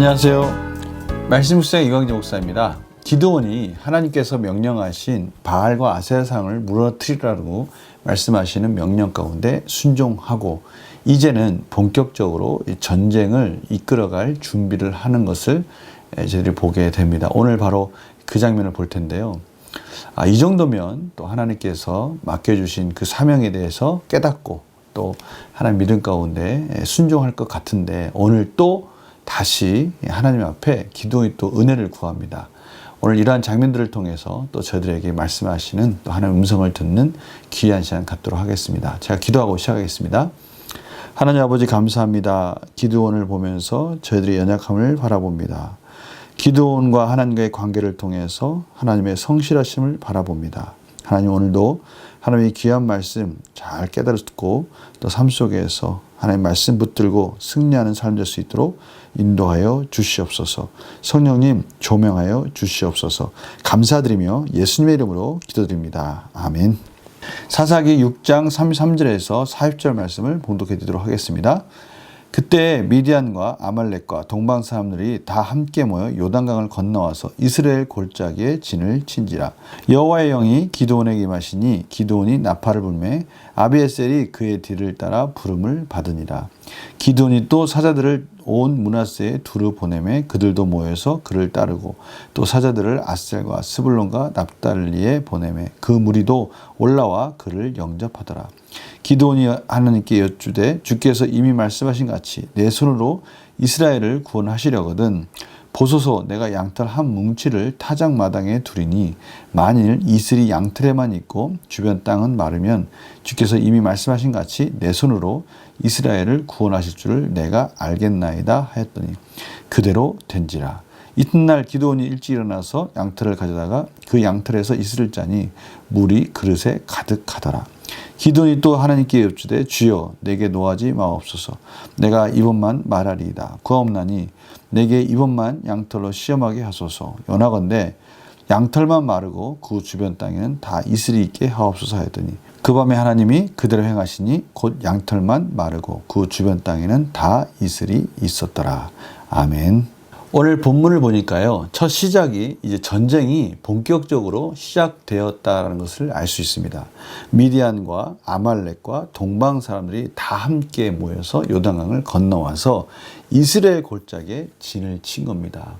안녕하세요. 말씀 묵상 이광재 목사입니다. 기도원이 하나님께서 명령하신 바알과 아세라상을 무너뜨리라고 말씀하시는 명령 가운데 순종하고 이제는 본격적으로 이 전쟁을 이끌어갈 준비를 하는 것을 저희들이 보게 됩니다. 오늘 바로 그 장면을 볼 텐데요. 아, 이 정도면 또 하나님께서 맡겨주신 그 사명에 대해서 깨닫고 또 하나님 믿음 가운데 순종할 것 같은데 오늘 또 다시 하나님 앞에 기도의 또 은혜를 구합니다. 오늘 이러한 장면들을 통해서 또 저들에게 말씀하시는 또 하나님 음성을 듣는 귀한 시간 갖도록 하겠습니다. 제가 기도하고 시작하겠습니다. 하나님 아버지 감사합니다. 기도원을 보면서 저희들의 연약함을 바라봅니다. 기도원과 하나님과의 관계를 통해서 하나님의 성실하심을 바라봅니다. 하나님 오늘도 하나님의 귀한 말씀 잘 깨달았고 또 삶 속에서 하나님 말씀 붙들고 승리하는 삶 될 수 있도록 인도하여 주시옵소서. 성령님 조명하여 주시옵소서. 감사드리며 예수님의 이름으로 기도드립니다. 아멘. 사사기 6장 33절에서 40절 말씀을 봉독해 드리도록 하겠습니다. 그때 미디안과 아말렉과 동방 사람들이 다 함께 모여 요단강을 건너와서 이스라엘 골짜기에 진을 친지라. 여호와의 영이 기도원에게 임하시니 기도원이 나팔을 불매 아비에셀이 그의 뒤를 따라 부름을 받으니라. 기도원이 또 사자들을 온 문하세에 두루 보내매 그들도 모여서 그를 따르고 또 사자들을 아셀과 스불론과 납달리에 보내매 그 무리도 올라와 그를 영접하더라 기도원이 하나님께 여쭈되 주께서 이미 말씀하신 같이 내 손으로 이스라엘을 구원하시려거든 보소서 내가 양털 한 뭉치를 타작 마당에 두리니 만일 이슬이 양털에만 있고 주변 땅은 마르면 주께서 이미 말씀하신 같이 내 손으로 이스라엘을 구원하실 줄을 내가 알겠나이다 하였더니 그대로 된지라. 이튿날 기도원이 일찍 일어나서 양털을 가져다가 그 양털에서 이슬을 짜니 물이 그릇에 가득하더라 기도니 또 하나님께 여쭈되 주여 내게 노하지 마옵소서. 내가 이번만 말하리이다. 구하옵나니 내게 이번만 양털로 시험하게 하소서. 연하건대 양털만 마르고 그 주변 땅에는 다 이슬이 있게 하옵소서 하였더니 그 밤에 하나님이 그대로 행하시니 곧 양털만 마르고 그 주변 땅에는 다 이슬이 있었더라. 아멘 오늘 본문을 보니까요, 첫 시작이 이제 전쟁이 본격적으로 시작되었다는 것을 알 수 있습니다. 미디안과 아말렉과 동방 사람들이 다 함께 모여서 요단강을 건너와서 이스라엘 골짜기에 진을 친 겁니다.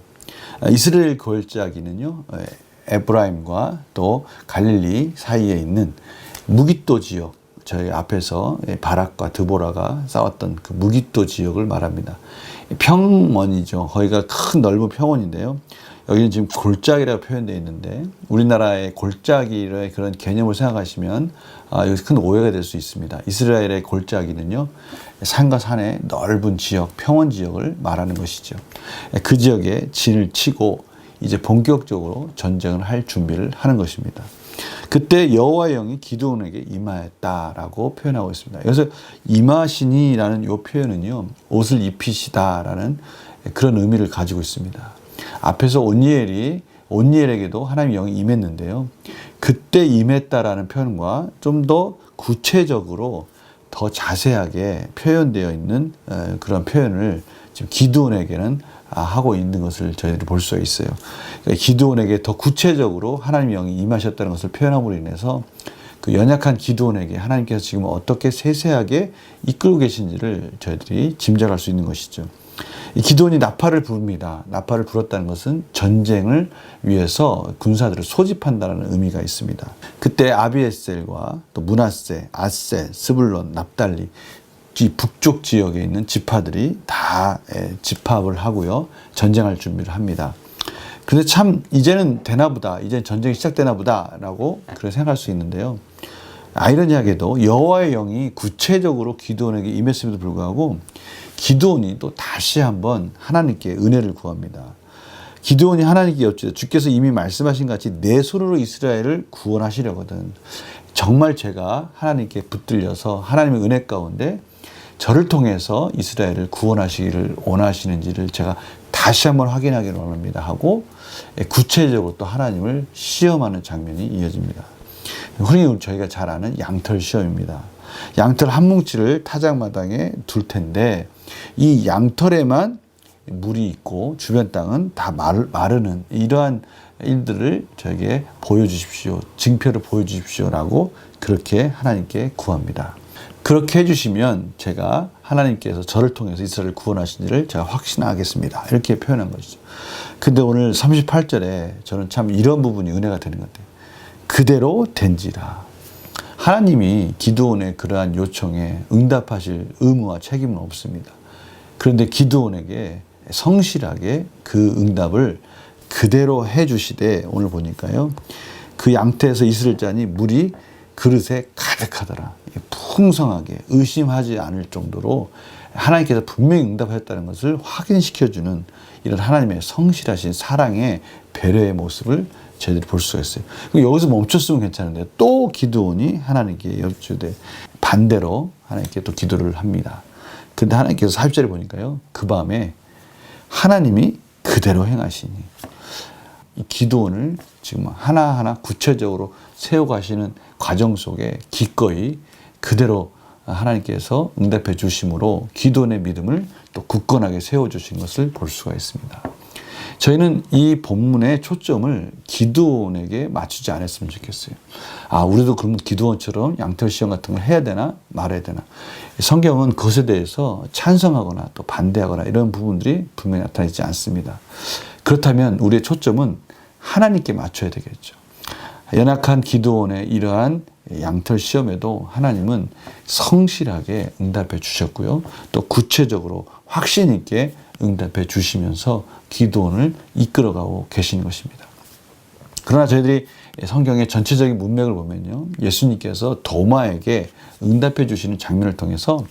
이스라엘 골짜기는요, 에브라임과 또 갈릴리 사이에 있는 무기또 지역, 저희 앞에서 바락과 드보라가 싸웠던 그 무기또 지역을 말합니다. 평원이죠. 거기가 큰 넓은 평원인데요. 여기는 지금 골짜기라고 표현되어 있는데 우리나라의 골짜기의 그런 개념을 생각하시면 아, 여기서 큰 오해가 될 수 있습니다. 이스라엘의 골짜기는요, 산과 산의 넓은 지역, 평원 지역을 말하는 것이죠. 그 지역에 진을 치고 이제 본격적으로 전쟁을 할 준비를 하는 것입니다. 그때 여호와의 영이 기도원에게 임하였다라고 표현하고 있습니다. 그래서 임하시니라는 이 표현은요 옷을 입히시다라는 그런 의미를 가지고 있습니다. 앞에서 온니엘이 온니엘에게도 하나님의 영이 임했는데요. 그때 임했다라는 표현과 좀 더 구체적으로 더 자세하게 표현되어 있는 그런 표현을 지금 기도원에게는 아, 하고 있는 것을 저희들이 볼 수가 있어요. 그러니까 기도원에게 더 구체적으로 하나님의 영이 임하셨다는 것을 표현함으로 인해서 그 연약한 기도원에게 하나님께서 지금 어떻게 세세하게 이끌고 계신지를 저희들이 짐작할 수 있는 것이죠. 이 기도원이 나팔을 부릅니다. 나팔을 불었다는 것은 전쟁을 위해서 군사들을 소집한다는 의미가 있습니다. 그때 아비에셀과 또 문하세, 아세, 스불론, 납달리 이 북쪽 지역에 있는 지파들이 다 집합을 하고요. 전쟁할 준비를 합니다. 근데 참 이제는 되나 보다. 이제 전쟁이 시작되나 보다라고 그렇게 생각할 수 있는데요. 아이러니하게도 여호와의 영이 구체적으로 기도원에게 임했음에도 불구하고 기도원이 또 다시 한번 하나님께 은혜를 구합니다. 기도원이 하나님께 여쭈되 주께서 이미 말씀하신 같이 내 손으로 이스라엘을 구원하시려거든. 정말 제가 하나님께 붙들려서 하나님의 은혜 가운데 저를 통해서 이스라엘을 구원하시기를 원하시는지를 제가 다시 한번 확인하기를 원합니다 하고 구체적으로 또 하나님을 시험하는 장면이 이어집니다. 흔히 저희가 잘 아는 양털 시험입니다. 양털 한 뭉치를 타작마당에 둘 텐데 이 양털에만 물이 있고 주변 땅은 다 마르, 마르는 이러한 일들을 저에게 보여주십시오. 증표를 보여주십시오라고 그렇게 하나님께 구합니다. 그렇게 해주시면 제가 하나님께서 저를 통해서 이스라엘을 구원하신지를 제가 확신하겠습니다. 이렇게 표현한 것이죠. 근데 오늘 38절에 저는 참 이런 부분이 은혜가 되는 것 같아요. 그대로 된지라. 하나님이 기도원의 그러한 요청에 응답하실 의무와 책임은 없습니다. 그런데 기도원에게 성실하게 그 응답을 그대로 해 주시되 오늘 보니까요. 그 양태에서 이스라엘 잔이 물이 그릇에 가득하더라. 풍성하게 의심하지 않을 정도로 하나님께서 분명히 응답하셨다는 것을 확인시켜주는 이런 하나님의 성실하신 사랑의 배려의 모습을 저희들이 볼 수가 있어요. 여기서 멈췄으면 괜찮은데 또 기도원이 하나님께 여쭈되 반대로 하나님께 또 기도를 합니다. 근데 하나님께서 4절에 보니까요. 그 밤에 하나님이 그대로 행하시니 이 기도원을 지금 하나하나 구체적으로 세워가시는 과정 속에 기꺼이 그대로 하나님께서 응답해 주심으로 기도원의 믿음을 또 굳건하게 세워주신 것을 볼 수가 있습니다. 저희는 이 본문의 초점을 기도원에게 맞추지 않았으면 좋겠어요. 아, 우리도 그러면 기도원처럼 양털 시험 같은 걸 해야 되나 말아야 되나. 성경은 그것에 대해서 찬성하거나 또 반대하거나 이런 부분들이 분명히 나타나지 않습니다. 그렇다면 우리의 초점은 하나님께 맞춰야 되겠죠. 연약한 기도원의 이러한 양털 시험에도 하나님은 성실하게 응답해 주셨고요. 또 구체적으로 확신 있게 응답해 주시면서 기도원을 이끌어가고 계신 것입니다. 그러나 저희들이 성경의 전체적인 문맥을 보면요. 예수님께서 도마에게 응답해 주시는 장면을 통해서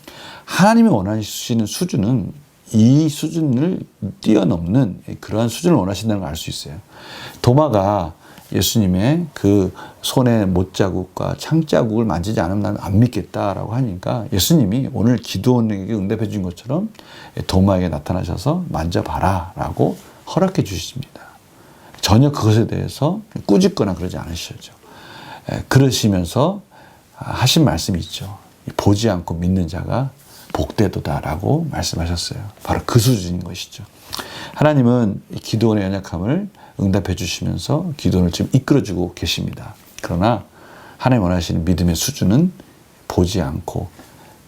하나님이 원하시는 수준은 이 수준을 뛰어넘는 그러한 수준을 원하신다는 걸 알 수 있어요. 도마가 예수님의 그 손의 못자국과 창자국을 만지지 않으면 나는 안 믿겠다라고 하니까 예수님이 오늘 기도원에게 응답해 준 것처럼 도마에게 나타나셔서 만져봐라 라고 허락해 주십니다. 전혀 그것에 대해서 꾸짖거나 그러지 않으시죠. 그러시면서 하신 말씀이 있죠. 보지 않고 믿는 자가 복되도다라고 말씀하셨어요. 바로 그 수준인 것이죠. 하나님은 기도원의 연약함을 응답해 주시면서 기도를 지금 이끌어 주고 계십니다. 그러나 하나님 원하시는 믿음의 수준은 보지 않고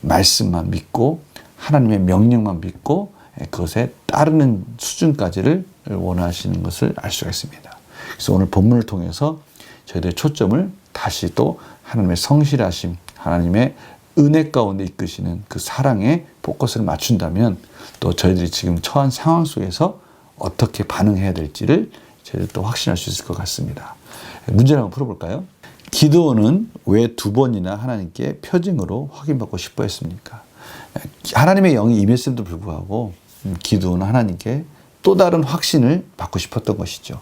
말씀만 믿고 하나님의 명령만 믿고 그것에 따르는 수준까지를 원하시는 것을 알 수가 있습니다. 그래서 오늘 본문을 통해서 저희들의 초점을 다시 또 하나님의 성실하심, 하나님의 은혜 가운데 이끄시는 그 사랑에 포커스를 맞춘다면 또 저희들이 지금 처한 상황 속에서 어떻게 반응해야 될지를 저희들 또 확신할 수 있을 것 같습니다. 문제를 한번 풀어볼까요? 기도원은 왜 두 번이나 하나님께 표징으로 확인받고 싶어 했습니까? 하나님의 영이 임했음에도 불구하고 기도원은 하나님께 또 다른 확신을 받고 싶었던 것이죠.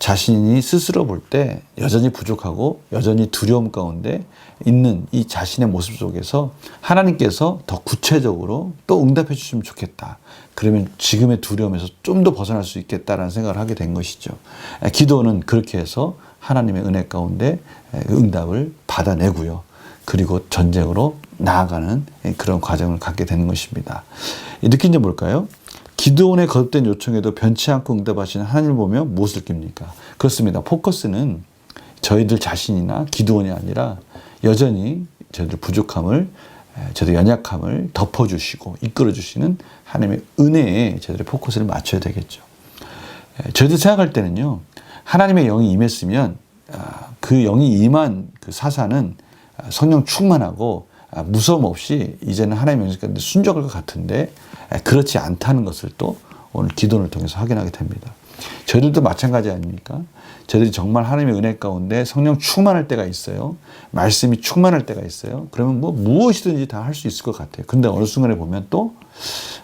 자신이 스스로 볼 때 여전히 부족하고 여전히 두려움 가운데 있는 이 자신의 모습 속에서 하나님께서 더 구체적으로 또 응답해 주시면 좋겠다. 그러면 지금의 두려움에서 좀 더 벗어날 수 있겠다라는 생각을 하게 된 것이죠. 기도는 그렇게 해서 하나님의 은혜 가운데 응답을 받아내고요. 그리고 전쟁으로 나아가는 그런 과정을 갖게 되는 것입니다. 느낀 점 뭘까요? 기도원의 거듭된 요청에도 변치 않고 응답하시는 하나님을 보며 무엇을 낍니까? 그렇습니다. 포커스는 저희들 자신이나 기도원이 아니라 여전히 저희들 부족함을 저희들 연약함을 덮어주시고 이끌어주시는 하나님의 은혜에 저희들의 포커스를 맞춰야 되겠죠. 저희들 생각할 때는요, 하나님의 영이 임했으면 아, 그 영이 임한 그 사사는 성령 충만하고 아, 무서움 없이 이제는 하나님의 영이 순종할 것 같은데 그렇지 않다는 것을 또 오늘 기도를 통해서 확인하게 됩니다. 저희들도 마찬가지 아닙니까? 저희들이 정말 하나님의 은혜 가운데 성령 충만할 때가 있어요. 말씀이 충만할 때가 있어요. 그러면 뭐 무엇이든지 다 할 수 있을 것 같아요. 근데 어느 순간에 보면 또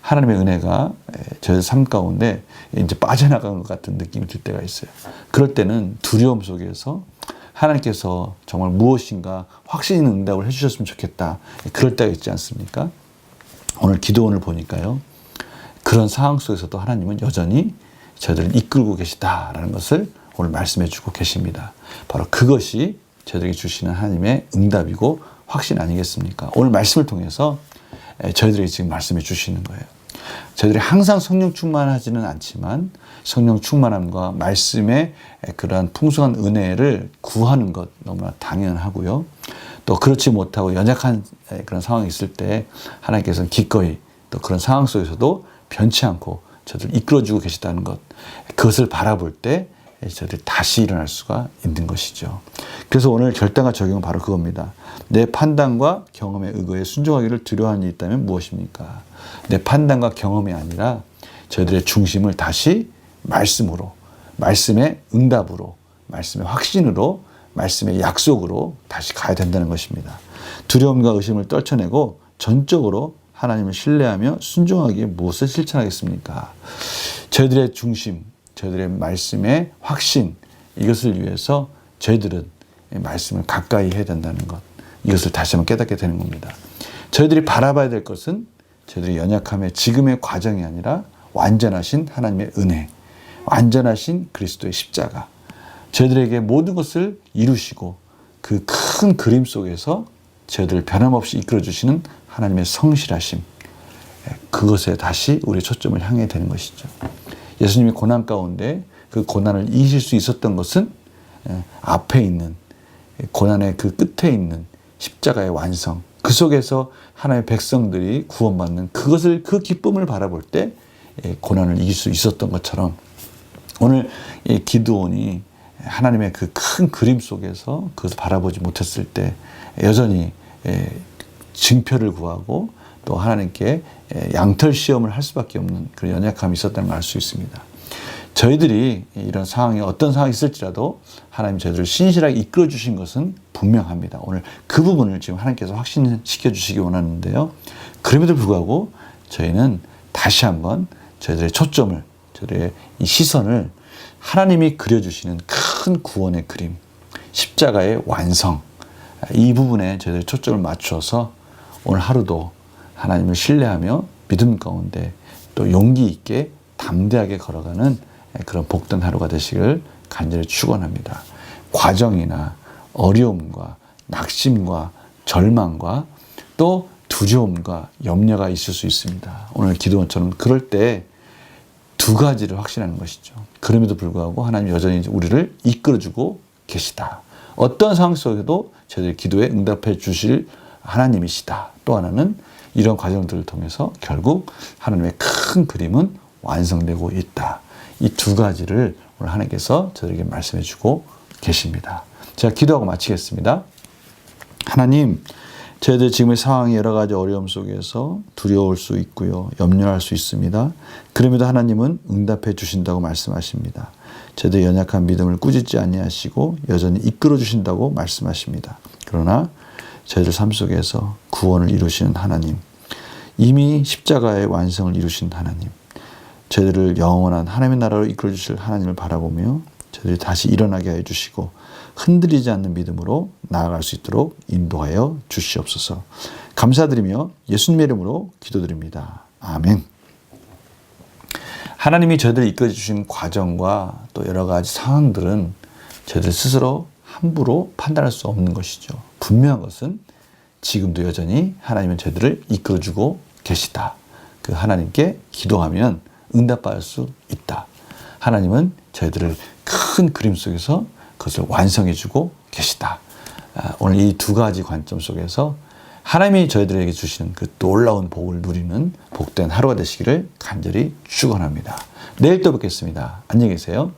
하나님의 은혜가 저희 삶 가운데 이제 빠져나가는 것 같은 느낌이 들 때가 있어요. 그럴 때는 두려움 속에서 하나님께서 정말 무엇인가 확신 있는 응답을 해주셨으면 좋겠다. 그럴 때가 있지 않습니까? 오늘 기도원을 보니까요. 그런 상황 속에서도 하나님은 여전히 저희들을 이끌고 계시다라는 것을 오늘 말씀해 주고 계십니다. 바로 그것이 저희들에게 주시는 하나님의 응답이고 확신 아니겠습니까? 오늘 말씀을 통해서 저희들에게 지금 말씀해 주시는 거예요. 저희들이 항상 성령 충만하지는 않지만 성령 충만함과 말씀의 그러한 풍성한 은혜를 구하는 것 너무나 당연하고요. 또 그렇지 못하고 연약한 그런 상황이 있을 때 하나님께서는 기꺼이 또 그런 상황 속에서도 변치 않고 저들 이끌어주고 계시다는 것 그것을 바라볼 때 저들이 다시 일어날 수가 있는 것이죠. 그래서 오늘 결단과 적용은 바로 그겁니다. 내 판단과 경험에 의거해 순종하기를 두려워하는 일이 있다면 무엇입니까? 내 판단과 경험이 아니라 저희들의 중심을 다시 말씀으로, 말씀의 응답으로, 말씀의 확신으로, 말씀의 약속으로 다시 가야 된다는 것입니다. 두려움과 의심을 떨쳐내고 전적으로 하나님을 신뢰하며 순종하기에 무엇을 실천하겠습니까? 저희들의 중심, 저희들의 말씀의 확신, 이것을 위해서 저희들은 말씀을 가까이 해야 된다는 것. 이것을 다시 한번 깨닫게 되는 겁니다. 저희들이 바라봐야 될 것은 저희들의 연약함의 지금의 과정이 아니라 완전하신 하나님의 은혜, 완전하신 그리스도의 십자가. 저희들에게 모든 것을 이루시고 그 큰 그림 속에서 저희들을 변함없이 이끌어 주시는 하나님의 성실하심. 그것에 다시 우리의 초점을 향해 되는 것이죠. 예수님이 고난 가운데 그 고난을 이길 수 있었던 것은 앞에 있는 고난의 그 끝에 있는 십자가의 완성, 그 속에서 하나님의 백성들이 구원받는 그것을 그 기쁨을 바라볼 때 고난을 이길 수 있었던 것처럼 오늘 이 기드온이 하나님의 그 큰 그림 속에서 그것을 바라보지 못했을 때 여전히 증표를 구하고 또 하나님께 양털 시험을 할 수밖에 없는 그런 연약함이 있었다는 걸 알 수 있습니다. 저희들이 이런 상황이 어떤 상황이 있을지라도 하나님 저희들을 신실하게 이끌어 주신 것은 분명합니다. 오늘 그 부분을 지금 하나님께서 확신시켜 주시기 원하는데요. 그럼에도 불구하고 저희는 다시 한번 저희들의 초점을, 저희들의 이 시선을 하나님이 그려주시는 큰 구원의 그림, 십자가의 완성, 이 부분에 저희들의 초점을 맞춰서 오늘 하루도 하나님을 신뢰하며 믿음 가운데 또 용기 있게 담대하게 걸어가는 그런 복된 하루가 되시길 간절히 축원합니다. 과정이나 어려움과 낙심과 절망과 또 두려움과 염려가 있을 수 있습니다. 오늘 기도원처럼 그럴 때 두 가지를 확신하는 것이죠. 그럼에도 불구하고 하나님 여전히 우리를 이끌어주고 계시다. 어떤 상황 속에도 저희들 기도에 응답해 주실 하나님이시다. 또 하나는 이런 과정들을 통해서 결국 하나님의 큰 그림은 완성되고 있다. 이 두 가지를 오늘 하나님께서 저에게 말씀해 주고 계십니다. 제가 기도하고 마치겠습니다. 하나님, 저희들 지금의 상황이 여러 가지 어려움 속에서 두려울 수 있고요. 염려할 수 있습니다. 그럼에도 하나님은 응답해 주신다고 말씀하십니다. 저희들 연약한 믿음을 꾸짖지 아니하시고 여전히 이끌어 주신다고 말씀하십니다. 그러나 저희들 삶 속에서 구원을 이루시는 하나님, 이미 십자가의 완성을 이루신 하나님, 저희들을 영원한 하나님의 나라로 이끌어 주실 하나님을 바라보며 저희들이 다시 일어나게 해 주시고 흔들리지 않는 믿음으로 나아갈 수 있도록 인도하여 주시옵소서. 감사드리며 예수님의 이름으로 기도드립니다. 아멘. 하나님이 저희들을 이끌어 주신 과정과 또 여러 가지 상황들은 저희들 스스로 함부로 판단할 수 없는 것이죠. 분명한 것은 지금도 여전히 하나님은 저희들을 이끌어주고 계시다. 그 하나님께 기도하면 응답받을 수 있다. 하나님은 저희들을 큰 그림 속에서 그것을 완성해주고 계시다. 아, 오늘 이 두 가지 관점 속에서 하나님이 저희들에게 주시는 그 놀라운 복을 누리는 복된 하루가 되시기를 간절히 축원합니다. 내일 또 뵙겠습니다. 안녕히 계세요.